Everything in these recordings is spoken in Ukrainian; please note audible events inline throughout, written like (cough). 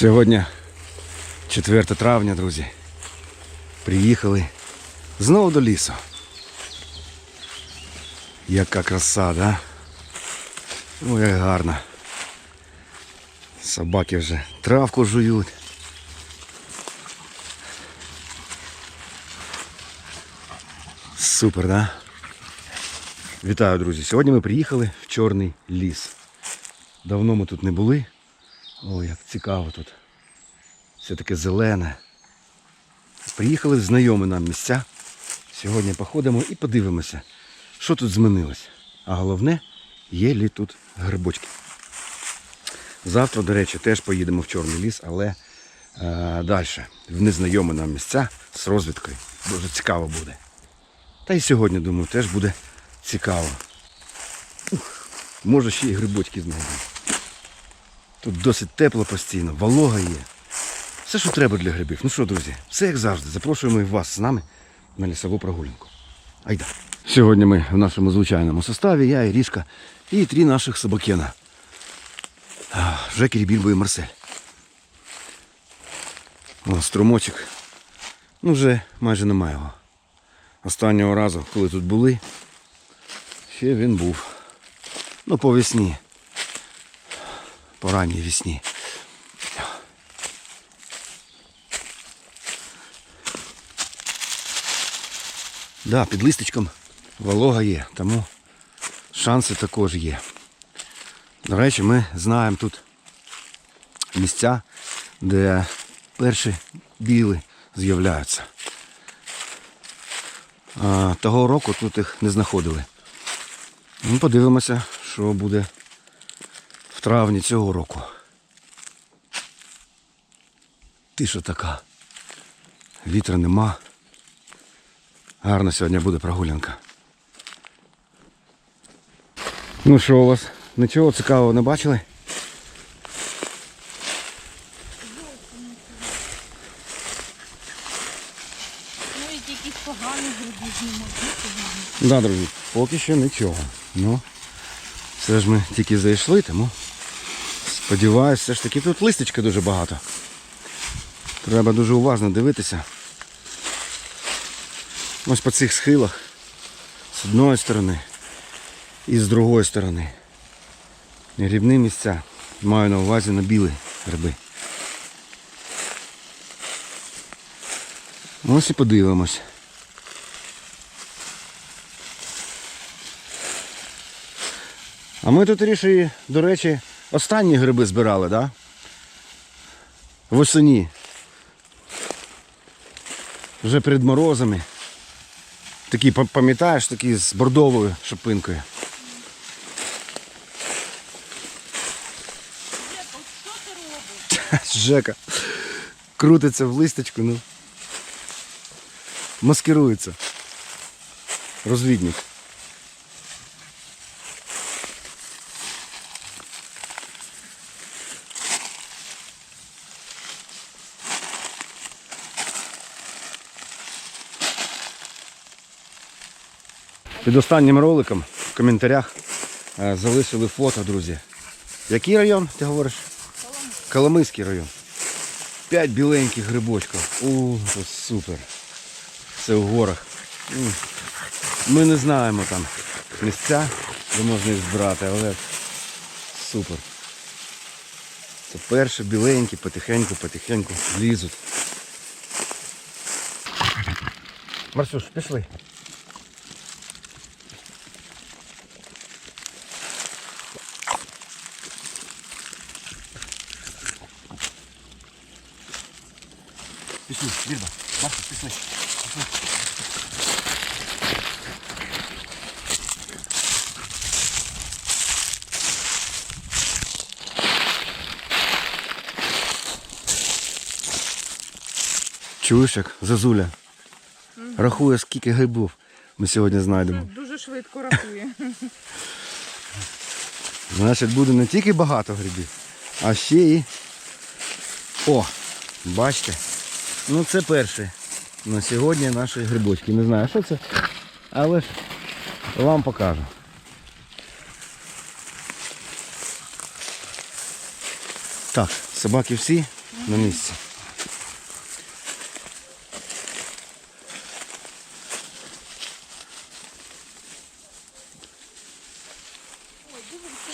Сьогодні 4 травня, друзі. Приїхали знову до лісу. Яка краса, да? Ой, як гарно. Собаки вже травку жують. Супер, да? Вітаю, друзі. Сьогодні ми приїхали в Чорний ліс. Давно ми тут не були. Ой, як цікаво тут. Все таке зелене. Приїхали в знайомі нам місця. Сьогодні походимо і подивимося, що тут змінилось. А головне, є лі тут грибочки. Завтра, до речі, теж поїдемо в Чорний ліс, але е, далі, в незнайомі нам місця з розвідкою. Дуже цікаво буде. Та й сьогодні, думаю, теж буде цікаво. Ух, може ще й грибочки знайдемо. Тут досить тепло постійно, волога є. Все, що треба для грибів. Ну що, друзі, все як завжди. Запрошуємо і вас з нами на лісову прогулянку. Айда. Сьогодні ми в нашому звичайному составі, я, Ірішка і три наших собакена. Жекері, Більбо і Марсель. О, струмочок. Ну вже майже немає його. Останнього разу, коли тут були, ще він був. Ну, по весні. По ранній весні. Да, під листочком волога є, тому шанси також є. До речі, ми знаємо тут місця, де перші біли з'являються. Того року тут їх не знаходили. Ну, подивимося, що буде в травні цього року. Тиша така. Вітра нема. Гарна сьогодні буде прогулянка. Ну що у вас? Нічого цікавого не бачили? Ну і якісь погані гриби знімати. Да, друзі, поки що нічого. Ну, все ж ми тільки зайшли, тому сподіваюся, все ж таки тут листочка дуже багато. Треба дуже уважно дивитися. Ось по цих схилах. З одної сторони і з другої сторони. Грибні місця. Маю на увазі на білі гриби. Ось і подивимось. А ми тут ріші, до речі, останні гриби збирали, так? Да? Восені. Вже перед морозами. Такі, пам'ятаєш, такі з бордовою шипинкою. Жека крутиться в листочку, ну. Маскирується. Розвідник. Під останнім роликом в коментарях е, залишили фото, друзі. Який район, ти говориш? Коломийський район. П'ять біленьких грибочків. О, це супер. Це в горах. Ми не знаємо там місця, де можна їх збирати, але супер. Це перші біленькі, потихеньку, потихеньку лізуть. Марсюш, пішли. Пішли, Вірба. Марсюш, пішли. Чуєш, як зазуля рахує, скільки грибів ми сьогодні знайдемо. Дуже швидко рахує. (laughs) Значить, буде не тільки багато грибів, а ще і. О! Бачите? Ну це перше. На сьогодні наші грибочки. Не знаю, що це, але ж вам покажу. Так, собаки всі на місці.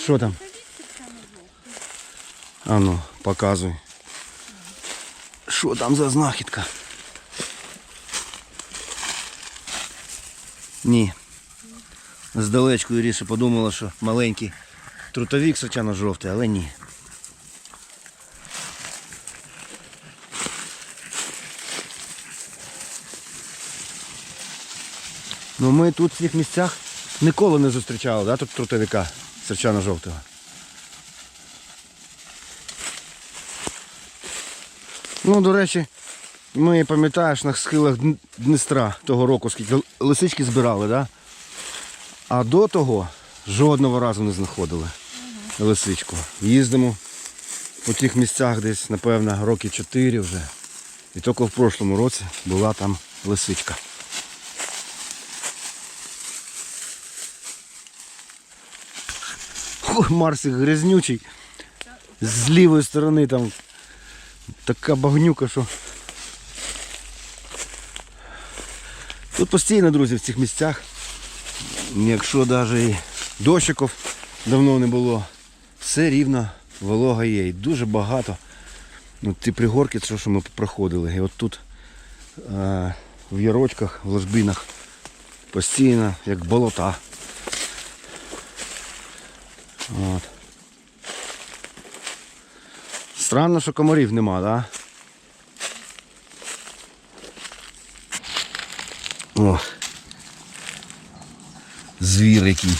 Що там? А ну, показуй. Що там за знахідка? Ні. Здалечку Іріша подумала, що маленький трутовік сочано жовтий, але ні. Ну ми тут в цих місцях ніколи не зустрічали, да, тут трутовика сочано жовтого. Ну, до речі, ми пам'ятаєш на схилах Дн- Дністра того року, скільки лисички збирали, да? а до того жодного разу не знаходили лисичку. Їздимо по тих місцях десь, напевно, роки 4 вже. І тільки в прошлому році була там лисичка. Марсик грязнючий. З лівої сторони там така багнюка, що. Тут постійно, друзі, в цих місцях. Якщо навіть і дощиків давно не було, все рівно волога є. І дуже багато. Ну, ті пригорки, це що ми проходили. І от тут е, в ярочках, в ложбинах постійно, як болота. От. Странно, що комарів нема, да? О. Звір який.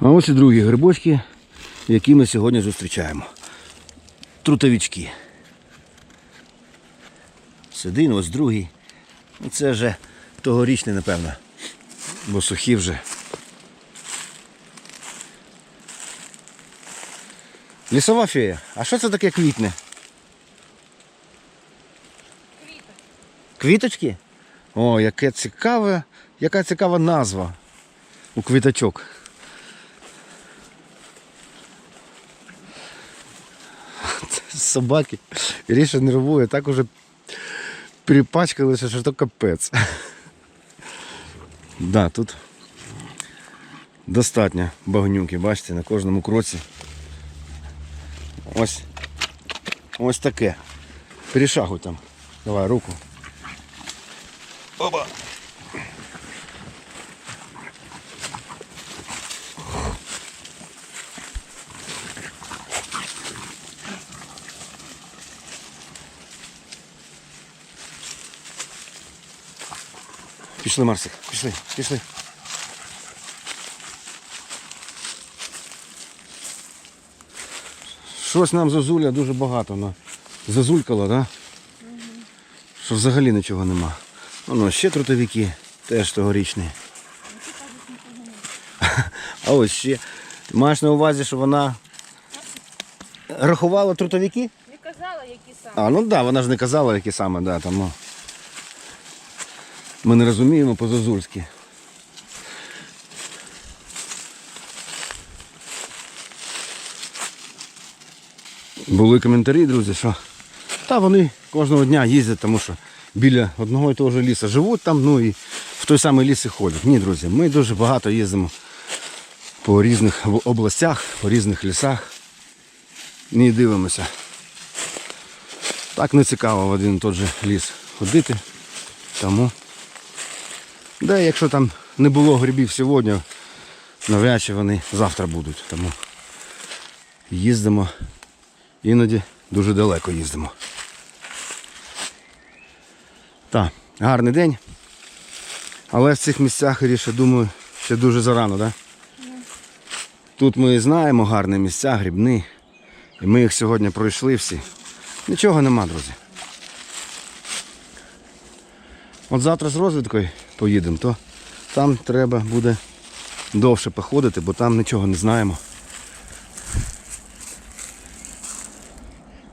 А ось і другі грибочки, які ми сьогодні зустрічаємо. Трутовички. Ось один, ось другий. Це вже тогорічний, напевно. Бо сухі вже. Лісова фея. А що це таке квітне? Квіточки? О, яке цікаве, яка цікава назва у квіточок. (laughs) Собаки. Ріша нервує, так уже перепачкалися, що то капець. (laughs) Да, тут достатньо багнюки, бачите, на кожному кроці. Ось. Ось таке. Перешагуй там. Давай руку. Оба. Пішли, Марсик, пішли, пішли. Щось нам зозуля дуже багато на... зазулькало, да? Що взагалі нічого нема. Воно ще трутовики, теж тогорічні. (laughs) А ось ще. Маєш на увазі, що вона рахувала трутовики? Не казала, які саме. А, ну так, да, вона ж не казала, які саме, да, тому ми не розуміємо по-зазульськи. Були коментарі, друзі, що та вони кожного дня їздять, тому що біля одного і того ж лісу живуть там, ну і в той самий ліс і ходять. Ні, друзі, ми дуже багато їздимо по різних областях, по різних лісах. І дивимося. Так не цікаво в один і той же ліс ходити. Тому. Да, якщо там не було грибів сьогодні, навряд чи вони завтра будуть. Тому їздимо іноді дуже далеко їздимо. Так, гарний день. Але в цих місцях Іріша, думаю, ще дуже зарано, так? Тут ми знаємо гарні місця, грибні. І ми їх сьогодні пройшли всі. Нічого нема, друзі. От завтра з розвідкою поїдемо, то там треба буде довше походити, бо там нічого не знаємо.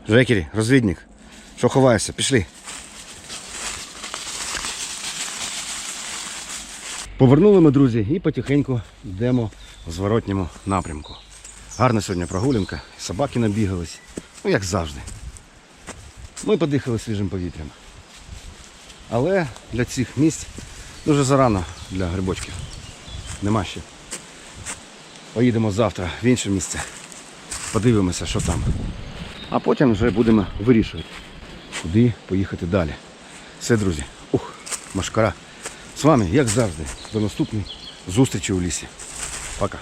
Жекері, розвідник, що ховаєшся, пішли. Повернули ми, друзі, і потихеньку йдемо в зворотньому напрямку. Гарна сьогодні прогулянка. Собаки набігались. Ну, як завжди. Ми подихали свіжим повітрям. Але для цих місць дуже зарано для грибочків. Нема ще. Поїдемо завтра в інше місце. Подивимося, що там. А потім вже будемо вирішувати, куди поїхати далі. Все, друзі. Ух, машкара. З вами, як завжди, до наступної зустрічі у лісі. Пока.